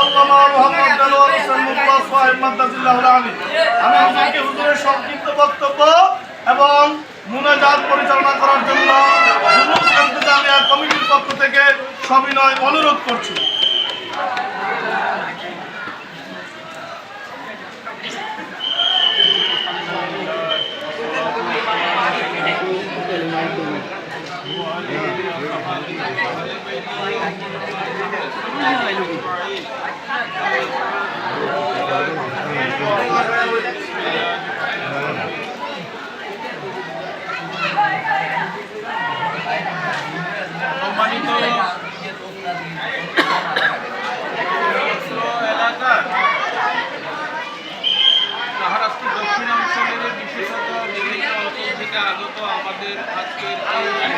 আল্লামা মোহাম্মদ দেলোয়ার হোসেন মুল্লাহ সাহেব মাদ্দাজিল্লাহুল আলী আমি হুজুরকে হুজুরের সংক্ষিপ্ত বক্তব্য এবং মুনাজাত পরিচালনা করার জন্য জুলুস ইন্তজামিয়া কমিটির পক্ষ থেকে সবিনয় অনুরোধ করছি আগত আমাদের আজকের এই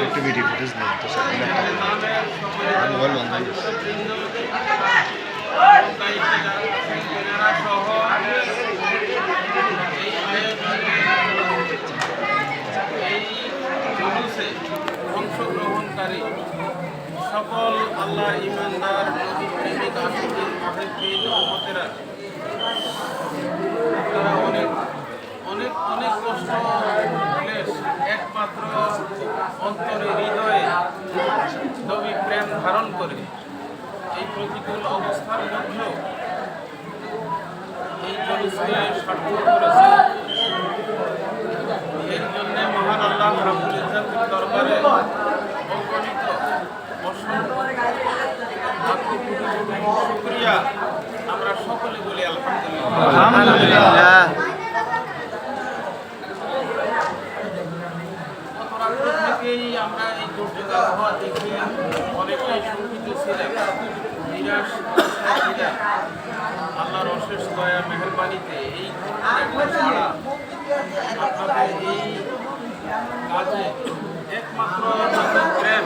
activity for this name to set I'm well on this. সহ এই আয়োজনে এই জলুসে অংশগ্রহণকারী সকল আল্লাহ ইমানদার প্রেমিক আশিকিন মহাদ্দিন উম্মতেরা তারা অনেক অনেক অনেক কষ্ট একমাত্র অন্তরে হৃদয়ে নবী প্রেম ধারণ করে এই প্রতিকূল অবস্থার মধ্যেও এই জলুসকে সার্থক করেছে এর জন্য মহান আল্লাহ রাবুল ইজ্জাতের দরবারে অগণিত অসংখ্য শুক্রিয়া আমরা সকলে বলি আলহামদুলিল্লাহ। আমরা এই আবহাওয়া দেখে অনেকটাই শঙ্কিত ছিলাম নিরাশ ছিলাম আল্লাহর অশেষ দয়া মেহরবানিতে এই আপনাদের এই কাজে একমাত্র প্রেম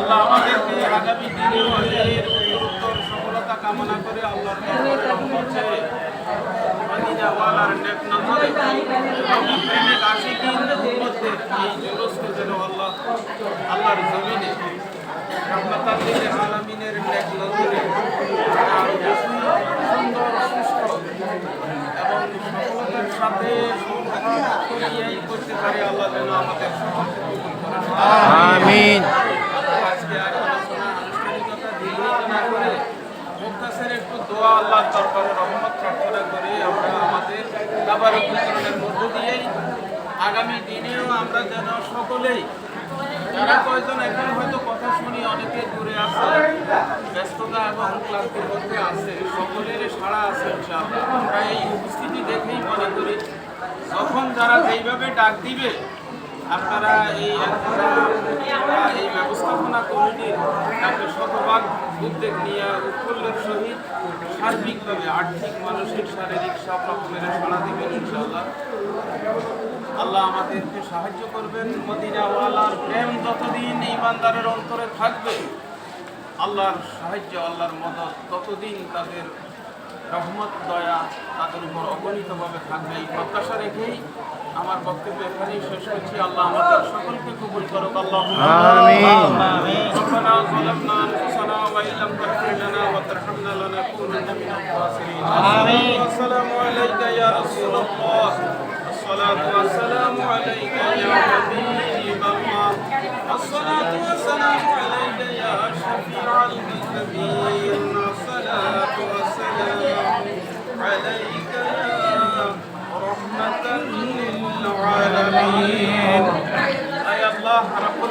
আল্লাহ আমাদেরকে আগামী দিনেও এর সফলতা কামনা করে আল্লাহর চেয়ে মদিনাওয়ালার নেক নজরে নবী এই জুলুসকে যেন আল্লাহ, আল্লাহর জমিনে রহমতাল লিল আলামিনের নেক নজরে আরও সুন্দর সুস্থ এবং করতে পারে আল্লাহ যেন আমাদের সকলকে কবুল Amin. মুক্তাসের একটু দোয়া আল্লাহ দরবারে রহমত প্রার্থনা করে আমরা আমাদের আবার মধ্য দিয়েই আগামী দিনেও আমরা যেন সকলেই যারা কয়জন এখন হয়তো কথা শুনি অনেকে দূরে আছে ব্যস্ততা এবং ক্লান্তির মধ্যে আছে সকলের সাড়া আছে আমরা এই উপস্থিতি দেখেই মনে করি, যখন যারা যেইভাবে ডাক দিবে আপনারা এই এই ব্যবস্থাপনা কমিটির একটা শতভাগ উদ্যোগ নিয়ে উৎফুল্লের সহিত সার্বিকভাবে আর্থিক, মানসিক, শারীরিক সব রকমের সাড়া দিবেন ইনশাআল্লাহ। আল্লাহ আমাদেরকে সাহায্য করবেন। মদিনাওয়ালার প্রেম যতদিন ইমানদারের অন্তরে থাকবে, আল্লাহর সাহায্য, আল্লাহর মদত ততদিন তাদের রহমত দয়া তাদের উপর অগণিতভাবে থাকবে এই প্রত্যাশা রেখেই আমার বক্তব্য এখানেই শেষ করছি আল্লাহ আমাদের সকলকে কবুল করুক আল্লাহ آمين. ربنا ظلمنا انفسنا وان لم تغفر لنا وترحمنا لنكونن من الخاسرين آمين والسلام عليك يا رسول الله الصلاة والسلام عليك يا حبيب الله الصلاة والسلام عليك يا شفيع المذنبين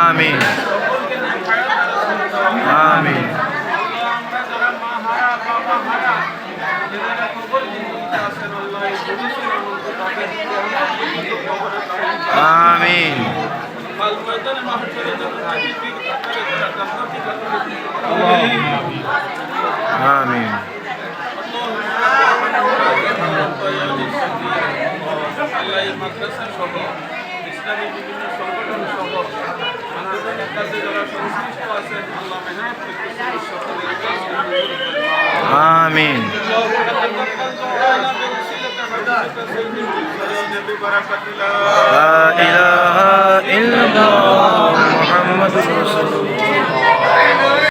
আমিন আমিন আমিন আমিন মাদ্রাসা সহ ইসলামী বিভিন্ন সংগঠন সহ আন্দোলনের কাজে যারা সংশ্লিষ্ট আছেন আল্লাহ মেহনত করতেছেন সকলের কাজ আমিন لا إله إلا الله محمد رسول الله